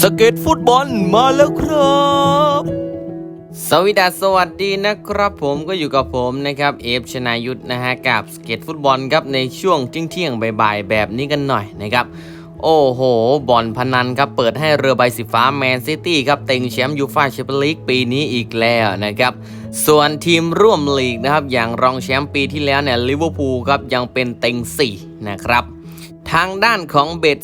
สเก็ตฟุตบอลมาแล้วครับ สวีดัสวัสดีนะครับ ผมก็อยู่กับผมนะครับเอฟชนายุทธนะฮะกับสเก็ตฟุตบอลครับในช่วงเที่ยงๆบ่ายๆแบบนี้กันหน่อยนะครับโอ้โห บอลพนันครับ เปิดให้เรือใบสีฟ้าแมนซิตี้ครับ เต็งแชมป์ยูฟ่าแชมเปี้ยนลีกปีนี้อีกแล้วนะครับ ส่วนทีมร่วมลีกนะครับ อย่างรองแชมป์ปีที่แล้วเนี่ยลิเวอร์พูลครับ ยังเป็นเต็ง 4 นะครับ ทางด้านของเบ็ด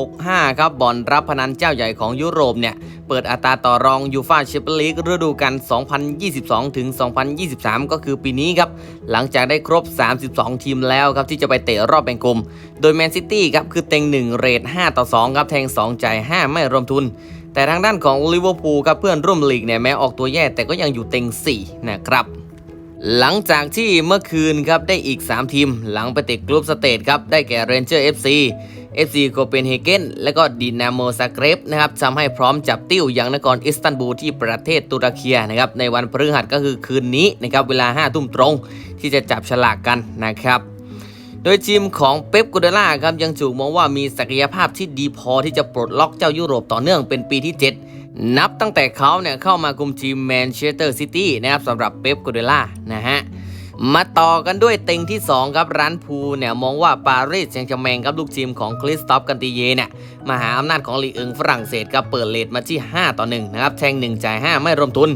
365 ครับบอลรับพนันเจ้าใหญ่ของยุโรปเนี่ย เปิดอัตราต่อรองยูฟาแชมเปี้ยนลีกฤดูกาล 2022 ถึง 2023 ก็คือปีนี้ครับ หลังจากได้ครบ 32 ทีมแล้วครับ ที่จะไปเตะรอบแบ่งกลุ่ม โดยแมนซิตี้ครับ คือเต็ง 1 เรท 5 ต่อ 2 ครับ แทง 2 จ่าย 5 ไม่รวมทุน แต่ทางด้านของลิเวอร์พูลครับเพื่อนร่วมลีกเนี่ยแม้ออกตัวแย่แต่ก็ยังอยู่เต็ง4นะครับ หลังจากที่เมื่อคืนครับได้อีก 3 ทีม หลังไปติดกรุ๊ปสเตทครับได้แก่เรนเจอร์ FC FC โคเปนเฮเกนและก็ดินาโมซาเกรบนะครับทำให้พร้อมจับติ้วยังนครอิสตันบูลที่ประเทศตุรกีนะครับในวันพฤหัสก็คือคืนนี้นะครับเวลา5ทุ่มตรงที่จะจับฉลากกันนะครับโดยทีมของเป๊ปกูเดล่าครับยังถูกมองว่ามีศักยภาพที่ดีพอที่จะปลดล็อกเจ้ายุโรปต่อเนื่องเป็นปีที่ 7 นับตั้งแต่เขาเนี่ยเข้ามาคุมทีมแมนเชสเตอร์ซิตี้นะครับสำหรับเป๊ปกูเดล่านะฮะมาต่อกันด้วยเต็งที่ 2 ครับร้านพูเนี่ยมองว่าปารีสแซงต์แชมงครับลูกทีมของคริสตอฟกันติเยเนี่ยมาหาอำนาจของลีเอิงฝรั่งเศสครับเปิดเลทมาที่ 5 ต่อ1นะครับแทง1จ่าย5 ไม่รวมทุน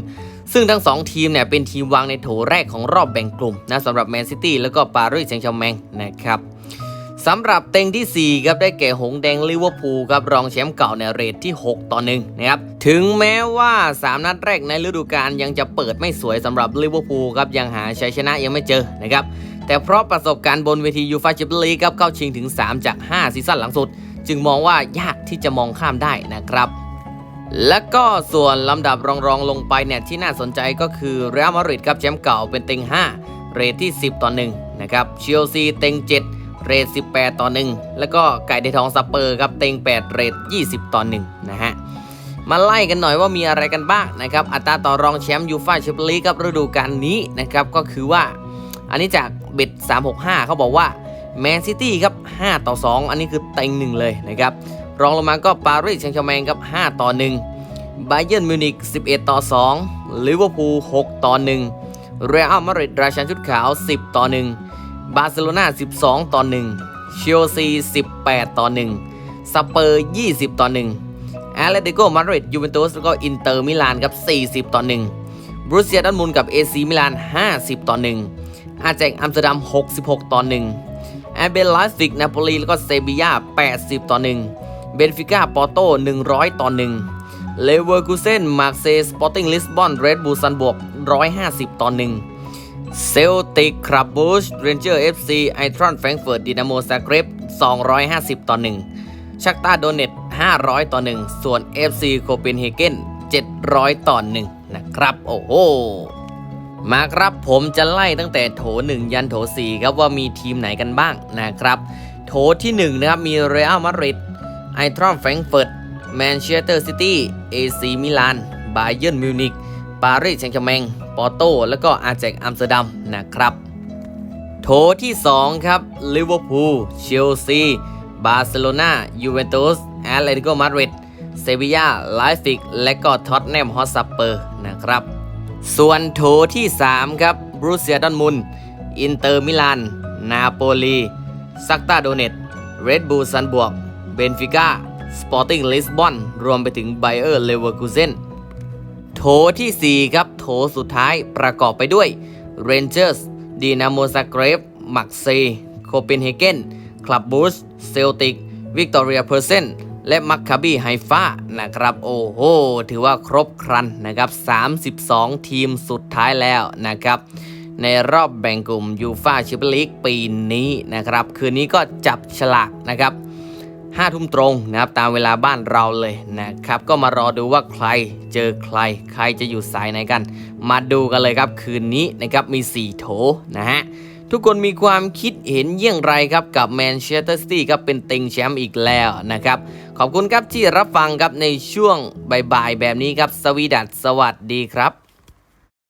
ซึ่งทั้ง 2 ทีมเนี่ยเป็นทีมวางในโถแรกของรอบแบ่งกลุ่มนะสำหรับแมนซิตี้แล้วก็ปารีสแซงต์แชร์แมงนะครับ สำหรับเต็งที่ 4 ครับได้แก่หงแดงลิเวอร์พูลครับรองแชมป์เก่าในเรทที่ 6 ต่อ1นะครับถึงแม้ว่า 3 นัดแรกในฤดูกาลยังจะเปิดไม่สวยสำหรับลิเวอร์พูลครับยังหาชัยชนะยังไม่เจอนะครับแต่เพราะประสบการณ์บนเวทียูฟาแชมเปี้ยนลีกครับเข้าชิงถึง 3 จาก 5 ซีซั่นหลังสุด จึงมองว่ายากที่จะมองข้ามได้นะครับและก็ส่วนลำดับรองๆลงไปเนี่ยที่น่าสนใจก็คือเรอัลมาดริดครับแชมป์เก่าเป็นเต็ง 5 เรทที่ 10 ต่อ1นะครับเชลซีเต็ง 7 เรท 18 ต่อ 1 แล้วก็ไก่ในทองสเปอร์ครับเต็ง 8 เรท 20 ต่อ 1 นะฮะ มาไล่กันหน่อยว่ามีอะไรกันบ้างนะครับ อัตราต่อรองแชมป์ยูฟ่าแชมเปี้ยนลีกครับฤดูกาลนี้นะครับก็คือว่า อันนี้จากเบ็ด365 เขาบอกว่าแมนซิตี้ครับ 5 ต่อ 2 อันนี้คือเต็งหนึ่งเลยนะครับ รองลงมาก็ปารีสแซงต์แชร์แมงครับ 5 ต่อ 1 ไบเยิร์นมิวนิก11 ต่อ 2 ลิเวอร์พูล 6 ต่อ 1 เรอัลมาดริดราชันชุดขาว 10 ต่อ 1 บาร์เซโลนา12 ต่อ1เชลซี18 ต่อ1สเปอร์ 20 ต่อ1แอตเลติโกมาดริดยูเวนตุสแล้วก็อินเตอร์มิลานครับ 40 ต่อ1บรูเซียดอร์ทมุนกับเอซีมิลาน 50 ต่อ1อาแจกอัมสเตอร์ดัม 66 ต่อ1แอเบลไลฟิกนาโปลีแล้วก็เซบีย่า 80 ต่อ1เบนฟิก้าปอร์โต 100 ต่อ1เลเวอร์คูเซนมาร์เซสปอร์ติ้งลิสบอนเรดบูลซันบวก 150 ต่อ1 เซลติกคราบบูชเรนเจอร์เอฟซีไอทรอนแฟรงเฟิร์ตดินาโมซาเกรบ250 ต่อ 1 ชักตาโดเนต500 ต่อ 1 ส่วน FC โคเปนเฮเกน700 ต่อ 1 นะครับ โอ้โห มาครับผมจะไล่ตั้งแต่โถ 1 ยันโถ 4 ครับว่ามีทีมไหนกันบ้างนะครับ โถที่ 1 นะครับ มีเรอัลมาดริดไอทรอนแฟรงเฟิร์ตแมนเชสเตอร์ซิตี้เอซีมิลานบาเยิร์นมิวนิกปารีสแซงต์แชร์แมง ปอร์โตแล้วก็อาแจกอัมสเตอร์ดัมนะครับ โถที่ 2 ครับลิเวอร์พูลเชลซีบาร์เซโลนายูเวนตุสแอตเลติโกมาดริดเซบียาไลฟ์ฟิกและก็ท็อตแนมฮอตสเปอร์นะครับ ส่วนโถที่ 3 ครับบรูเซียดอนมุนอินเตอร์มิลาน นาโปลีซักตาโดเนตเรดบูลซันบวก เบนฟิก้า สปอร์ติ้งลิสบอน รวมไปถึงไบเออร์เลเวอร์คูเซนโถที่ 4 ครับ โถสุดท้ายประกอบไปด้วย Rangers ดีนาโมซาเกรบมักเซโคเปนเฮเกนคลับบูสเซลติกวิกตอเรียเพอร์เซนและมัคคาบีไฮฟานะครับ โอ้โห ถือว่าครบครันนะครับ 32 ทีมสุดท้ายแล้วนะครับ ในรอบแบ่งกลุ่มยูฟาแชมเปี้ยนลีกปีนี้นะครับ คืนนี้ก็จับฉลากนะครับ ห้าทุ่มตรงนะครับตามเวลาบ้านเราเลยนะครับ ก็มารอดูว่าใครเจอใคร ใครจะอยู่สายไหนกัน มาดูกันเลยครับคืนนี้นะครับมี 4 โถนะฮะทุกคนมีความคิดเห็นเยี่ยงไรครับกับแมนเชสเตอร์ซิตี้ครับเป็นเต็งแชมป์อีกแล้วนะครับ ขอบคุณครับที่รับฟังครับในช่วงบ่ายๆแบบนี้ครับ สวีดัสสวัสดีครับ